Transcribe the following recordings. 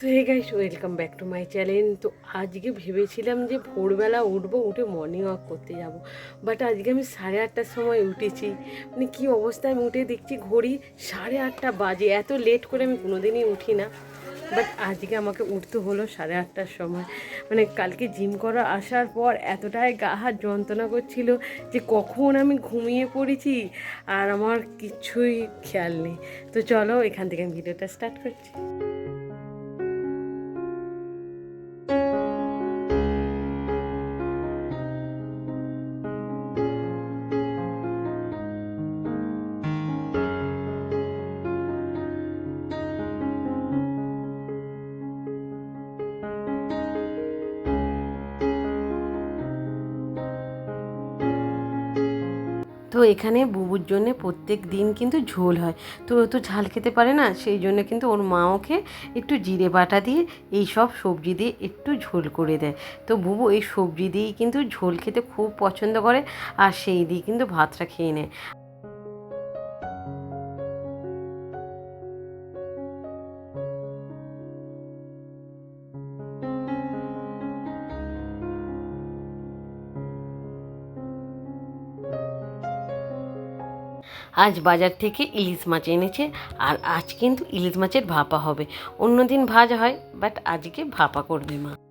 তো hey guys welcome back to my channel তো আজকে ভেবেছিলাম যে ভোরবেলা উঠবো, উঠে মর্নিং ওয়াক করতে যাব। বাট আজকে আমি সাড়ে আটটার সময় উঠেছি। মানে কী অবস্থায় আমি উঠে দেখছি ঘড়ি সাড়ে আটটা বাজে। এত লেট করে আমি কোনোদিনই উঠি না। বাট আজকে আমাকে উঠতে হলো সাড়ে আটটার সময়। মানে কালকে জিম করা আসার পর এতটাই গা হাত যন্ত্রণা করছিল যে কখন আমি ঘুমিয়ে পড়েছি আর আমার কিচ্ছুই খেয়াল নেই। তো চলো, এখান থেকে আমি ভিডিওটা স্টার্ট করছি। এখানে বুবুর জন্য প্রত্যেক দিন কিন্তু ঝোল হয়। তো ও তো ঝাল খেতে পারে না, সেই জন্য কিন্তু ওর মা ওকে একটু জিরে বাটা দিয়ে এই সব সবজি দিয়ে একটু ঝোল করে দেয়। তো বুবু এই সবজি দিয়েই কিন্তু ঝোল খেতে খুব পছন্দ করে, আর সেই দিয়ে কিন্তু ভাতটা খেয়ে নেয়। আজ বাজার থেকে ইলিশ মাছ এনেছে, আর আজ কিন্তু ইলিশ মাছের ভাপা হবে। অন্যদিন ভাজা হয়, বাট আজকে ভাপা করবে মা।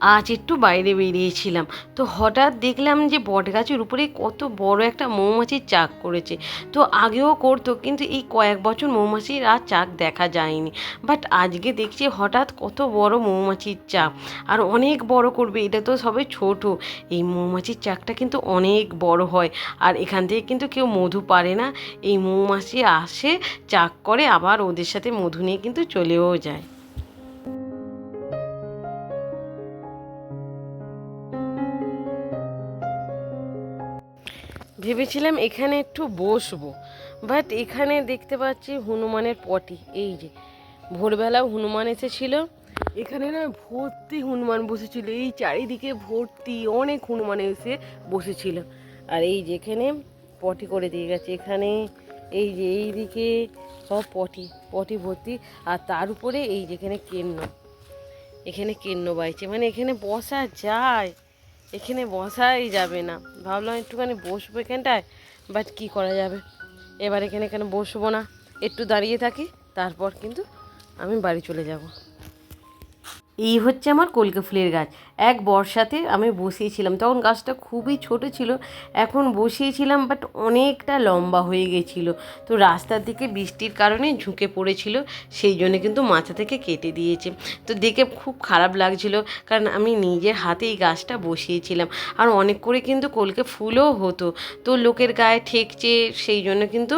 আজ একটু বাইরে বেরিয়েছিলাম। তো হঠাৎ দেখলাম যে বটগাছের উপরে কত বড় একটা মৌমাছির চাক করেছে। তো আগেও করতো, কিন্তু এই কয়েক বছর মৌমাছির আর চাক দেখা যায়নি। বাট আজকে দেখছি হঠাৎ কত বড় মৌমাছির চাক। আর অনেক বড় করবে, এটা তো সবে ছোট। এই মৌমাছির চাকটা কিন্তু অনেক বড় হয়। আর এখান থেকে কিন্তু কেউ মধু পারে না। এই মৌমাছি আসে, চাক করে, আবার ওদের সাথে মধু নিয়ে কিন্তু চলেও যায়। ভেবেছিলাম এখানে একটু বসবো বাট এখানে দেখতে পাচ্ছি হনুমানের পটি, এই যে। ভোরবেলাও হনুমান এসেছিল। এখানে না ভর্তি হনুমান বসেছিল, এই চারিদিকে ভর্তি অনেক হনুমান এসে বসেছিল। আর এই যেখানে পটি করে দিয়ে গেছে, এখানে এই যে এই দিকে সব পটি পটি ভর্তি, আর তার উপরে এই যেখানে কেন্ন। এখানে কেন্ন বাইছে মানে এখানে বসা যায়। এখানে বসাই যাবে না। ভাবলাম একটুখানি বসবো এখানটায় বাট কি করা যাবে? এবার এখানে এখানে বসবো না? একটু দাঁড়িয়ে থাকি, তারপর কিন্তু আমি বাড়ি চলে যাব। এই হচ্ছে আমার কলকে ফুলের গাছ। এক বর্ষাতে আমি বসিয়েছিলাম, তখন গাছটা খুবই ছোট ছিল, এখন বসিয়েছিলাম বাট অনেকটা লম্বা হয়ে গেছিল। তো রাস্তার দিকে বৃষ্টির কারণে ঝুঁকে পড়েছিল, সেই জন্য কিন্তু মাথা থেকে কেটে দিয়েছে। তো দেখে খুব খারাপ লাগছিল, কারণ আমি নিজের হাতে এই গাছটা বসিয়েছিলাম। আর অনেক করে কিন্তু কলকে ফুলও হতো, তো লোকের গায়ে ঠেকছে, সেই জন্য কিন্তু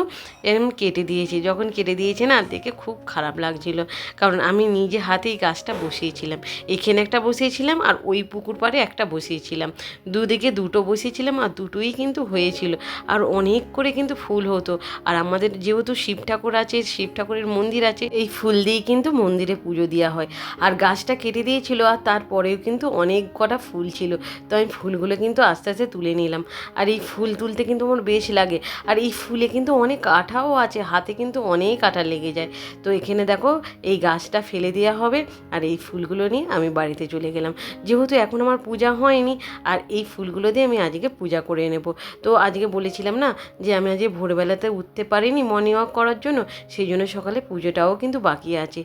এরকম কেটে দিয়েছে। যখন কেটে দিয়েছে না, দেখে খুব খারাপ লাগছিল, কারণ আমি নিজে হাতেই গাছটা বসিয়েছিলাম। এখানে একটা বসিয়েছিলাম আর ওই পুকুর পাড়ে একটা বসিয়েছিলাম। দুদিকে দুটো বসিয়েছিলাম আর দুটোই কিন্তু হয়েছিল। আর অনেক করে কিন্তু ফুল হতো। আর আমাদের যেহেতু শিব ঠাকুর আছে, শিব ঠাকুরের মন্দির আছে, এই ফুল দিয়েই কিন্তু মন্দিরে পুজো দেওয়া হয়। আর গাছটা কেটে দিয়েছিল আর তারপরেও কিন্তু অনেক কটা ফুল ছিল। তো আমি ফুলগুলো কিন্তু আস্তে আস্তে তুলে নিলাম। আর এই ফুল তুলতে কিন্তু আমার বেশ লাগে। আর এই ফুলে কিন্তু অনেক আঠাও আছে, হাতে কিন্তু অনেক আঠা লেগে যায়। তো এখানে দেখো, এই গাছটা ফেলে দেওয়া হবে। আর এই ফুলগুলো নিয়ে আমি বাড়িতে চলে গেলাম। যেহেতু এখন আমার পূজা হয়নি, আর এই ফুলগুলো দিয়ে আমি আজকে পূজা করে নেব। তো আজকে বলেছিলাম না যে আমি আজকে ভোরবেলাতে উঠতে পারিনি মর্নিং ওয়াক করার জন্য, সেই জন্য সকালে পুজোটাও কিন্তু বাকি আছে।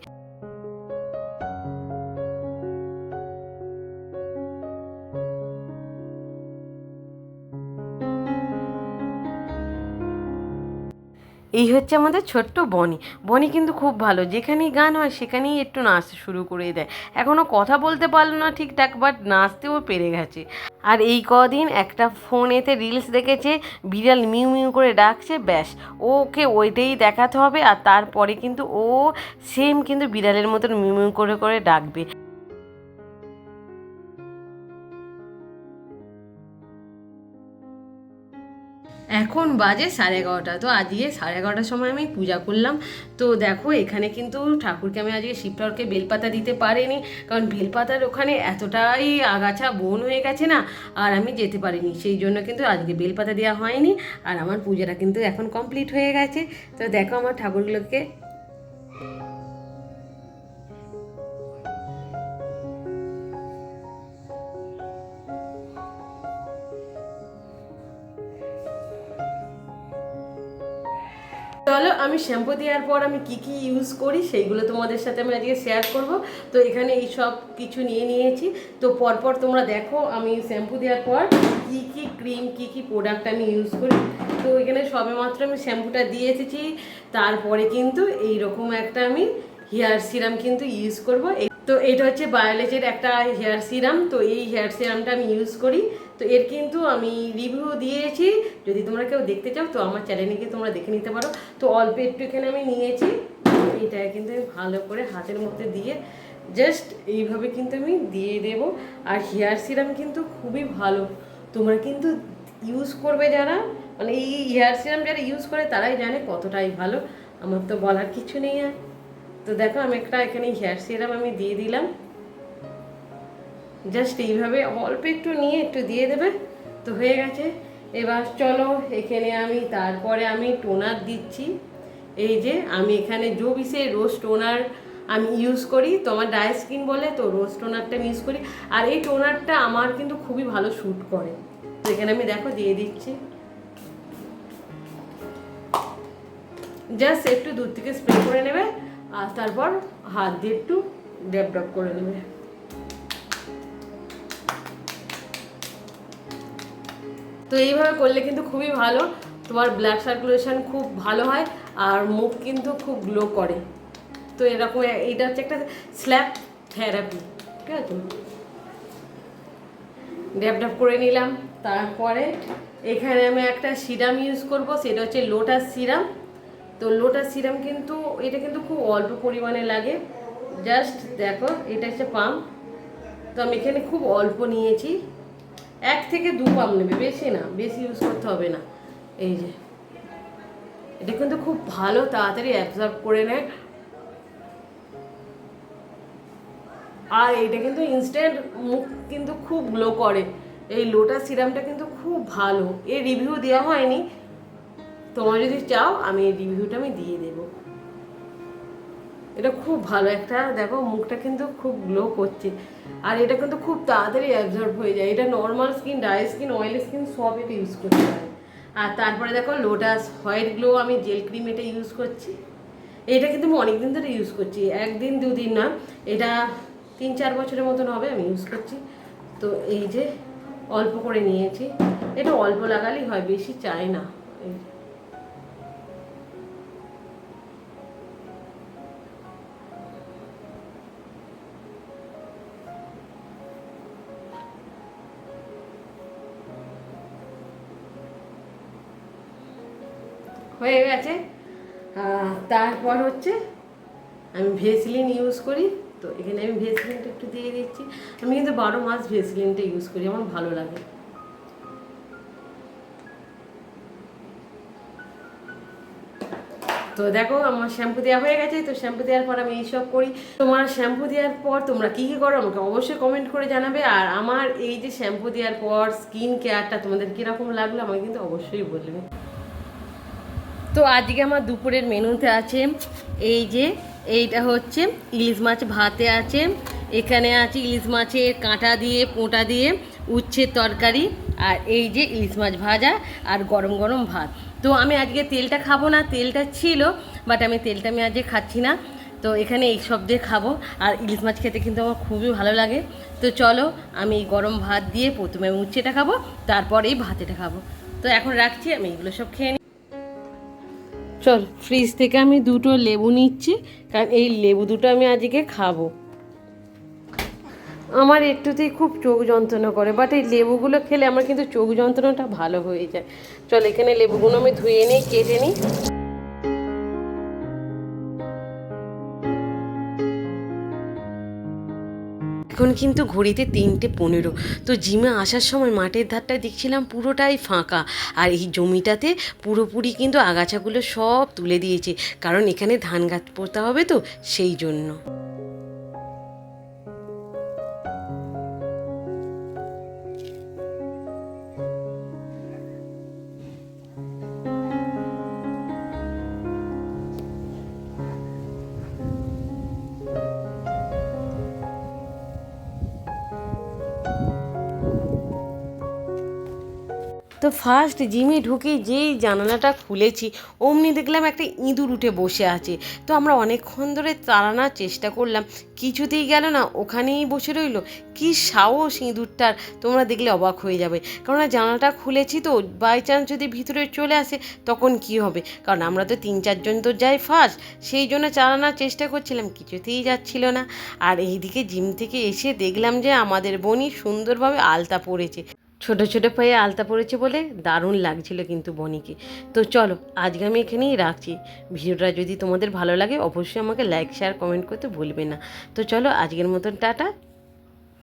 এই হচ্ছে আমাদের ছোট্ট বনি। বনি কিন্তু খুব ভালো। যেখানেই গান হয়, সেখানেই একটু নাচতে শুরু করে দেয়। এখনও কথা বলতে পারল না ঠিকঠাক বাট নাচতেও পেরে গেছে। আর এই কদিন একটা ফোনেতে রিলস দেখেছে, বিড়াল মিউ মিউ করে ডাকছে, ব্যাস। ওকে ওইটাই দেখাতে হবে, আর তারপরে কিন্তু ও সেম কিন্তু বিড়ালের মতন মিউ মিউ করে করে ডাকবে। এখন বাজে সাড়ে এগারোটা। তো আজকে সাড়ে এগারোটার সময় আমি পূজা করলাম। তো দেখো, এখানে কিন্তু ঠাকুরকে আমি আজকে শিব ঠাকুরকে বেলপাতা দিতে পারিনি। কারণ বেলপাতার ওখানে এতটাই আগাছা বন হয়ে গেছে না, আর আমি যেতে পারিনি। সেই জন্য কিন্তু আজকে বেলপাতা দেওয়া হয়নি। আর আমার পূজাটা কিন্তু এখন কমপ্লিট হয়ে গেছে। তো দেখো আমার ঠাকুরগুলোকে চলো, আমি শ্যাম্পু দেওয়ার পর আমি কি কি ইউজ করি সেইগুলো তোমাদের সাথে আমি আজকে শেয়ার করব। তো এখানে এই সব কিছু নিয়ে নিয়েছি। তো পরপর তোমরা দেখো, আমি শ্যাম্পু দেওয়ার পর কি কি ক্রিম কি কি প্রোডাক্ট আমি ইউজ করি। তো এখানে সবেমাত্র আমি শ্যাম্পুটা দিয়ে এসেছি। তারপরে কিন্তু এই রকম একটা আমি হেয়ার সিরাম কিন্তু ইউজ করব। তো এটা হচ্ছে বায়োলেজের একটা হেয়ার সিরাম তো এই হেয়ার সিরামটা আমি ইউজ করি। তো এর কিন্তু আমি রিভিউ দিয়েছি। যদি তোমরা কেউ দেখতে চাও, তো আমার চ্যানেলে গিয়ে তোমরা দেখে নিতে পারো। তো অল্প একটু এখানে আমি নিয়েছি। এটা কিন্তু আমি ভালো করে হাতের মধ্যে দিয়ে জাস্ট এইভাবে কিন্তু আমি দিয়ে দেব। আর হেয়ার সিরাম কিন্তু খুবই ভালো। তোমরা কিন্তু ইউজ করবে যারা। মানে এই হেয়ার সিরাম যারা ইউজ করে, তারাই জানে কতটাই ভালো। আমার তো বলার কিছু নেই আর। তো দেখো, আমি একটা এখানে হেয়ার সিরাম আমি দিয়ে দিলাম। জাস্ট এইভাবে অল্প একটু নিয়ে একটু দিয়ে দেবে। তো হয়ে গেছে। এবার চলো, এখানে আমি, তারপরে আমি টোনার দিচ্ছি। এই যে, আমি এখানে জোবিসে রোজ টোনার আমি ইউজ করি, তো আমার ড্রাই স্কিন বলে, তো রোজ টোনারটা আমি ইউজ করি। আর এই টোনারটা আমার কিন্তু খুবই ভালো শ্যুট করে। তো এখানে আমি দেখো, দিয়ে দিচ্ছি। জাস্ট একটু দূর থেকে স্প্রে করে নেবে, আর তারপর হাত দিয়ে একটু ড্যাপ ড্যাপ করে নেবে। তো এইভাবে করলে কিন্তু খুবই ভালো। তোমার ব্লাড সার্কুলেশন খুব ভালো হয় আর মুখ কিন্তু খুব গ্লো করে। তো এরকম এইটা হচ্ছে একটা স্ল্যাপ থেরাপি ঠিক আছে? ড্যাপ ড্যাপ করে নিলাম। তারপরে এখানে আমি একটা সিরাম ইউজ করব, সেটা হচ্ছে লোটাস সিরাম তো লোটাস সিরাম কিন্তু, এটা কিন্তু খুব অল্প পরিমাণে লাগে। জাস্ট দেখো, এটা হচ্ছে পাম্প তো আমি এখানে খুব অল্প নিয়েছি। এক থেকে দু পাম্প নেবে, বেশি না, বেশি ইউজ করতে হবে না। এই যে, এটা কিন্তু খুব ভালো, তাড়াতাড়ি অ্যাবজর্ব করে নেয় আর এটা কিন্তু ইনস্ট্যান্ট মুখ কিন্তু খুব গ্লো করে। এই লোটাস সিরামটা কিন্তু খুব ভালো। এর রিভিউ দেওয়া হয়নি। তোমার যদি চাও, আমি এই রিভিউটা আমি দিয়ে দেবো। এটা খুব ভালো। একটা দেখো, মুখটা কিন্তু খুব গ্লো করছে। আর এটা কিন্তু খুব তাড়াতাড়ি অ্যাবজর্ব হয়ে যায়। এটা normal skin dry skin oily skin সব এটা ইউজ করতে পারে আর তারপরে দেখো লোটাস হোয়াইট গ্লো আমি জেল ক্রিম এটা ইউজ করছি। এটা কিন্তু আমি অনেকদিন ধরে ইউজ করছি। একদিন, দুদিন না, এটা তিন, চার বছরের মতন হবে আমি ইউজ করছি। তো এই যে, অল্প করে নিয়েছি। এটা অল্প লাগালেই হয়, বেশি চাই না। হয়ে গেছে। তারপর হচ্ছে আমি ভেসলিন ইউজ করি। তো এখানে আমি ভেসলিনটা একটু দিয়ে দিচ্ছি। আমি কিন্তু বারো মাস ভেসলিনটা ইউজ করি, আমার ভালো লাগে। তো দেখো, আমার শ্যাম্পু দেওয়া হয়ে গেছে। তো শ্যাম্পু দেওয়ার পর আমি এইসব করি। তোমার শ্যাম্পু দেওয়ার পর তোমরা কী কী করো আমাকে অবশ্যই কমেন্ট করে জানাবে। আর আমার এই যে শ্যাম্পু দেওয়ার পর স্কিন কেয়ারটা তোমাদের কীরকম লাগল আমাকে কিন্তু অবশ্যই বলবে। তো আজকে আমার দুপুরের মেনুতে আছে এই যে, এইটা হচ্ছে ইলিশ মাছ ভাতে আছে। এখানে আছে ইলিশ মাছের কাঁটা দিয়ে, পোঁটা দিয়ে, উচ্ছের তরকারি আর এই যে ইলিশ মাছ ভাজা আর গরম গরম ভাত। তো আমি আজকে তেলটা খাব না, তেলটা ছিল বাট আমি তেলটা আমি আজকে খাচ্ছি না। তো এখানে এই সব দিয়ে খাব আর ইলিশ মাছ খেতে কিন্তু আমার খুবই ভালো লাগে। তো চলো আমি গরম ভাত দিয়ে প্রথমে উচ্ছেটা খাব, তারপরে এই ভাতেটা খাব। তো এখন রাখছি, আমি এগুলো সব খেয়ে নিই চল ফ্রিজ থেকে আমি দুটো লেবু নিচ্ছি, কারণ এই লেবু দুটো আমি আজকে খাব। আমার একটুতেই খুব চোখ যন্ত্রণা করে বাট এই লেবুগুলো খেলে আমার কিন্তু চোখ যন্ত্রণাটা ভালো হয়ে যায়। চল, এখানে লেবুগুলো আমি ধুয়ে নিই, কেটে নিই। এখন কিন্তু ঘড়িতে তিনটে পনেরো। তো জিমে আসার সময় মাঠের ধারটায় দেখছিলাম পুরোটাই ফাঁকা। আর এই জমিটাতে পুরোপুরি কিন্তু আগাছাগুলো সব তুলে দিয়েছে। কারণ এখানে ধান গাছ পড়তে হবে তো, সেই জন্য। তো ফার্স্ট জিমে ঢুকে যেই জানালাটা খুলেছি, অমনি দেখলাম একটা ইঁদুর উঠে বসে আছে। তো আমরা অনেকক্ষণ ধরে তাড়ানোর চেষ্টা করলাম, কিছুতেই গেল না, ওখানেই বসে রইল। কি সাহস ইঁদুরটার, তোমরা দেখলে অবাক হয়ে যাবে। কারণ জানালাটা খুলেছি তো বাই চান্স যদি ভিতরে চলে আসে, তখন কি হবে? কারণ আমরা তো তিন চারজন তো যাই ফার্স্ট সেই জন্য চালানোর চেষ্টা করছিলাম, কিছুতেই যাচ্ছিল না। আর এইদিকে জিম থেকে এসে দেখলাম যে আমাদের বনি সুন্দরভাবে আলতা পরেছে। ছোট ছোট পায়ে আলতা পড়েছে বলে দারুণ লাগছিল কিন্তু বনিকে। তো চলো, আজকে আমি এখানেই রাখছি। ভিডিওটা যদি তোমাদের ভালো লাগে, অবশ্যই আমাকে লাইক শেয়ার কমেন্ট করতে ভুলবে না। তো চলো, আজকের মতন টাটা।